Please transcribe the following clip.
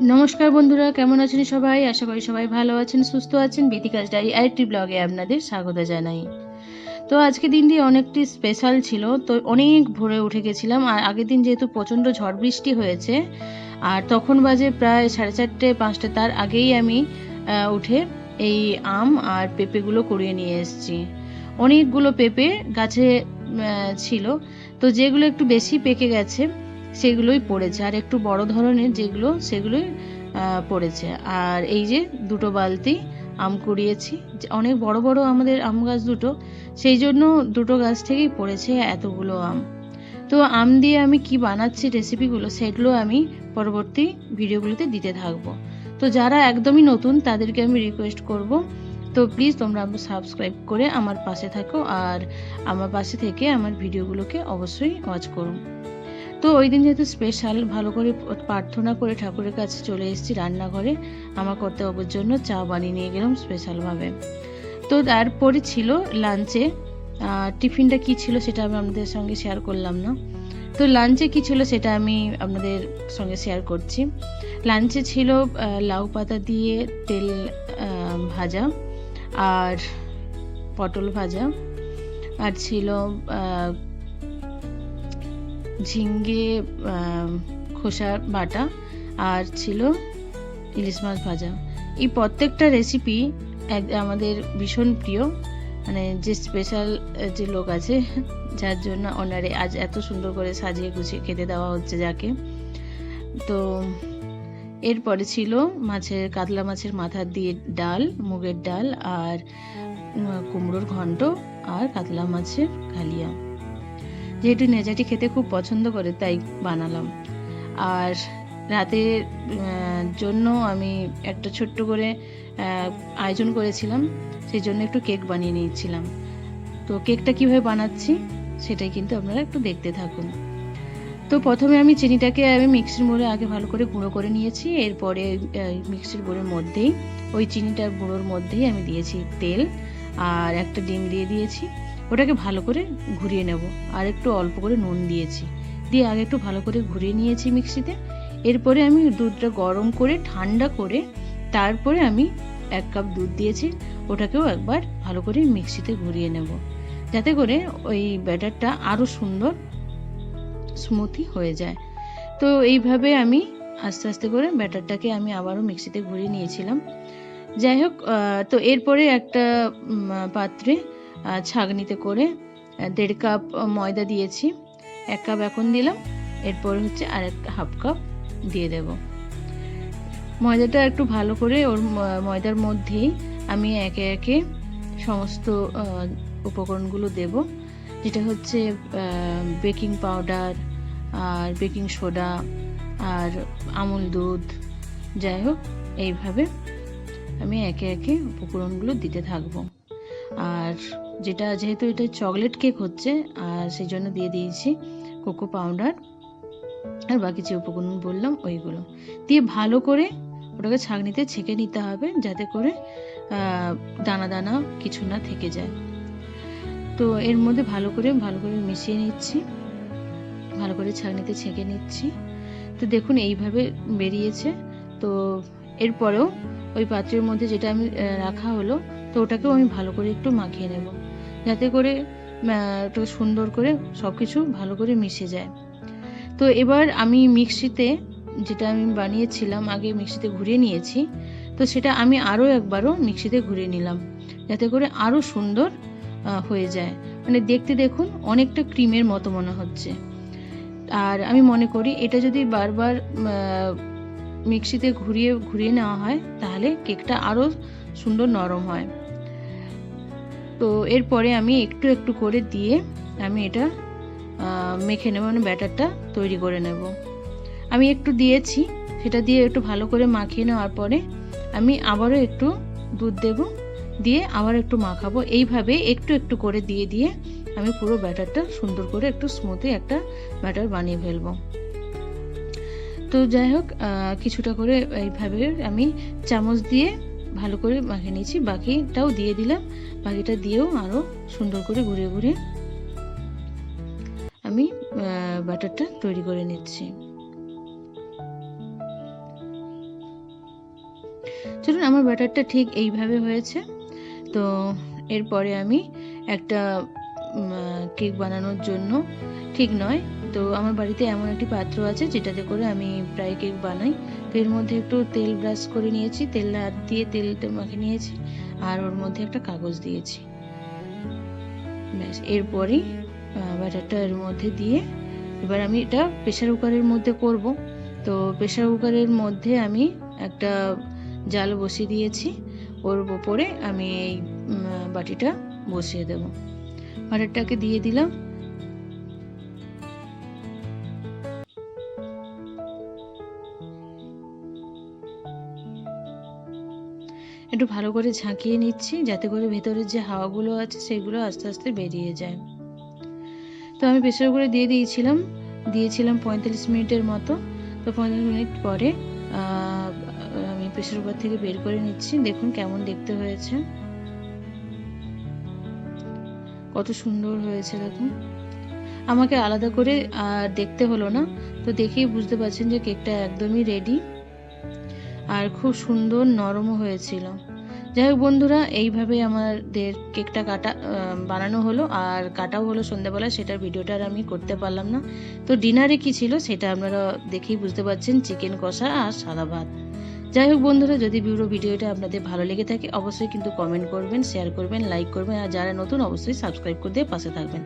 নমস্কার বন্ধুরা, কেমন আছেন সবাই? আশা করি সবাই ভালো আছেন, সুস্থ আছেন। বিতিকাজ ডায়েরি আরেকটি ব্লগে আপনাদের স্বাগত জানাই। তো আজকে দিনটি অনেকটি স্পেশাল ছিল, তো অনেক ভোরে উঠে গেছিলাম। আর আগের দিন যেহেতু প্রচণ্ড ঝড় বৃষ্টি হয়েছে, আর তখন বাজে প্রায় সাড়ে চারটে, পাঁচটা, তার আগেই আমি উঠে এই আম আর পেঁপেগুলো কুড়িয়ে নিয়ে এসেছি। অনেকগুলো পেঁপে গাছে ছিল, তো যেগুলো একটু বেশি পেকে গেছে সেগুলোই পড়েছে। আর একটু বড় ধরনের যেগুলো, সেগুলোই পড়েছে। আর এই যে দুটো বালতি আম কুড়িয়েছি অনেক বড় বড় আমাদের আম গাছ দুটো, সেই জন্য দুটো গাছ থেকেই পড়েছে এতগুলো আম। তো আম দিয়ে আমি কি বানাচ্ছি রেসিপিগুলো সেগুলো আমি পরবর্তী ভিডিওগুলোতে দিতে থাকব। তো যারা একদমই নতুন, তাদেরকে আমি রিকোয়েস্ট করব। তো প্লিজ তোমরা সাবস্ক্রাইব করে আমার পাশে থাকো, আর আমার পাশে থেকে আমার ভিডিওগুলোকে অবশ্যই ওয়াচ করুন তো ওই দিন যেহেতু স্পেশাল ভালো করে প্রার্থনা করে ঠাকুরের কাছে চলে এসেছি রান্নাঘরে। আমার কর্তব্যের জন্য চা বানিয়ে নিয়ে গেলাম স্পেশালভাবে তো তারপরে ছিল লাঞ্চে টিফিনটা কি ছিল সেটা আমি আপনাদের সঙ্গে শেয়ার করলাম না। তো লাঞ্চে কি ছিল সেটা আমি আপনাদের সঙ্গে শেয়ার করছি। লাঞ্চে ছিল লাউ পাতা দিয়ে তেল ভাজা আর পটল ভাজা। আর ছিল ঝিঙ্গে খোসা বাটা আর ছিল ইলিশ মাছ ভাজা। এই প্রত্যেকটা রেসিপি এক, আমাদের ভীষণ প্রিয়। মানে যে স্পেশাল যে লোক আছে, যার জন্য ওনারে আজ এত সুন্দর করে সাজিয়ে গুছিয়ে খেতে দেওয়া হচ্ছে যাকে। তো এরপরে ছিল মাছের, কাতলা মাছের মাথা দিয়ে ডাল, মুগের ডাল আর কুমড়োর ঘন্ট আর কাতলা মাছের কালিয়া। যেহেতু নেজাটি খেতে খুব পছন্দ করে, তাই বানালাম। আর রাতের জন্য আমি একটা ছোট্ট করে আয়োজন করেছিলাম, সেই জন্য একটু কেক বানিয়ে নিয়েছিলাম। তো কেকটা কীভাবে বানাচ্ছি, সেটাই কিন্তু আপনারা একটু দেখতে থাকুন। তো প্রথমে আমি চিনিটাকে আমি মিক্সির বোলে আগে ভালো করে গুঁড়ো করে নিয়েছি। এরপরে মিক্সির বোলের মধ্যেই, ওই চিনিটার গুঁড়োর মধ্যেই আমি দিয়েছি তেল, আর একটা ডিম দিয়ে দিয়েছি। ওটাকে ভালো করে ঘুরিয়ে নেব। আর একটু অল্প করে নুন দিয়েছি। দিয়ে আগে একটু ভালো করে ঘুরিয়ে নিয়েছি মিক্সিতে। এরপরে আমি দুধটা গরম করে, ঠান্ডা করে, তারপরে আমি এক কাপ দুধ দিয়েছি। ওটাকেও একবার ভালো করে মিক্সিতে ঘুরিয়ে নেব। যাতে করে ওই ব্যাটারটা আরও সুন্দর স্মুথি হয়ে যায়। তো এইভাবে আমি আস্তে আস্তে করে ব্যাটারটাকে আমি আবারও মিক্সিতে ঘুরিয়ে নিয়েছিলাম। যাই হোক তো এরপরে একটা পাত্রে আহ, ছাঁকনিতে করে দেড় কাপ ময়দা দিয়েছি এক কাপ এখন দিলাম এরপরে হচ্ছে আর একটা হাফ কাপ দিয়ে দেব। ময়দাটা একটু ভালো করে ওর ময়দার মধ্যেই আমি একে একে সমস্ত উপকরণগুলো দেব যেটা হচ্ছে বেকিং পাউডার আর বেকিং সোডা আর আমুল দুধ যাই হোক এইভাবে আমি একে একে উপকরণগুলো দিতে থাকব। আর যেটা যেহেতু এটা চকলেট কেক হচ্ছে, আর সেই জন্য দিয়ে দিয়েছি কোকো পাউডার আর বাকি যে উপকরণ বললাম ওইগুলো। দিয়ে ভালো করে ওটাকে ছাঁকনিতে ছেঁকে নিতে হবে যাতে করে দানা দানা কিছু না থেকে যায়। তো এর মধ্যে ভালো করে ভালো করে মিশিয়ে নিচ্ছি। ভালো করে ছাঁকনিতে ছেঁকে নিচ্ছি। তো দেখুন এইভাবে বেরিয়েছে। তো এরপরেও ওই পাত্রের মধ্যে যেটা আমি রাখা হলো তো ওটাকেও আমি ভালো করে একটু মাখিয়ে নেব। যাতে করে ওটাকে সুন্দর করে সব কিছু ভালো করে মিশে যায়। তো এবার আমি মিক্সিতে যেটা আমি বানিয়েছিলাম, আগে মিক্সিতে ঘুরিয়ে নিয়েছি। তো সেটা আমি আরও একবারও মিক্সিতে ঘুরিয়ে নিলাম। যাতে করে আরও সুন্দর হয়ে যায়। মানে দেখতে দেখুন, অনেকটা ক্রিমের মতো মনে হচ্ছে। আর আমি মনে করি, এটা যদি বারবার মিক্সিতে ঘুরিয়ে ঘুরিয়ে নেওয়া হয়, তাহলে কেকটা আরও সুন্দর নরম হয়। তো এরপরে আমি একটু একটু করে দিয়ে আমি এটা মেখে নেব মানে ব্যাটারটা তৈরি করে নেব। আমি একটু দিয়েছি, সেটা দিয়ে একটু ভালো করে মাখিয়ে নেওয়ার পরে আমি আবারও একটু দুধ দেব, দিয়ে আবার একটু মাখাবো। এইভাবে একটু একটু করে দিয়ে দিয়ে আমি পুরো ব্যাটারটা সুন্দর করে একটু স্মুথে একটা ব্যাটার বানিয়ে ফেলব। তো যাই হোক কিছুটা করে এইভাবে আমি চামচ দিয়ে ভালো করে মাখিয়ে নিয়েছি। বাকিটাও দিয়ে দিলাম। বাকিটা দিয়েও আরও সুন্দর করে ঘুরে ঘুরে আমি বাটারটা তৈরি করে নিচ্ছি। চলুন, আমার ব্যাটারটা ঠিক এইভাবে হয়েছে। তো এরপরে আমি একটা কেক বানানোর জন্য, ঠিক নয়। তো আমার বাড়িতে এমন একটি পাত্র আছে যেটাতে করে আমি প্রায় কেক বানাই। এর মধ্যে একটু তেল ব্রাশ করে নিয়েছি। তেল দিয়ে তেলটা মাখে নিয়েছি। আর ওর মধ্যে একটা কাগজ দিয়েছি। ব্যাস এরপরেই ব্যাটারটা এর মধ্যে দিয়ে এবার আমি এটা প্রেশার কুকারের মধ্যে করব। তো প্রেশার কুকারের মধ্যে আমি একটা জাল বসিয়ে দিয়েছি। ওর ওপরে আমি এই বাটিটা বসিয়ে দেব। বাটারটাকে দিয়ে দিলাম। একটু ভালো করে ঝাঁকিয়ে নিচ্ছি, যাতে করে ভেতরের যে হাওয়াগুলো আছে সেগুলো আস্তে আস্তে বেরিয়ে যায়। তো আমি প্রেশার কুকারে দিয়ে দিয়েছিলাম দিয়েছিলাম পঁয়তাল্লিশ মিনিটের মতো। তো পঁয়তাল্লিশ মিনিট পরে আমি প্রেশার কুকার থেকে বের করে নিচ্ছি। দেখুন কেমন দেখতে হয়েছে। কত সুন্দর হয়েছে, দেখুন। আমাকে আলাদা করে দেখতে হলো না। তো দেখেই বুঝতে পারছেন যে কেকটা একদমই রেডি আর খুব সুন্দর নরমও হয়েছিল। যাই হোক বন্ধুরা এইভাবে আমাদের কেকটা কাটা বানানো হলো আর কাটাও হলো সন্ধ্যাবেলা, সেটার ভিডিওটা আর আমি করতে পারলাম না। তো ডিনারে কি ছিল সেটা আপনারা দেখেই বুঝতে পারছেন, চিকেন কষা আর সাদা ভাত। যাই হোক বন্ধুরা, যদি পুরো ভিডিওটা আপনাদের ভালো লেগে থাকে, অবশ্যই কিন্তু কমেন্ট করবেন, শেয়ার করবেন, লাইক করবেন, আর যারা নতুন, অবশ্যই সাবস্ক্রাইব করে দিয়ে পাশে থাকবেন।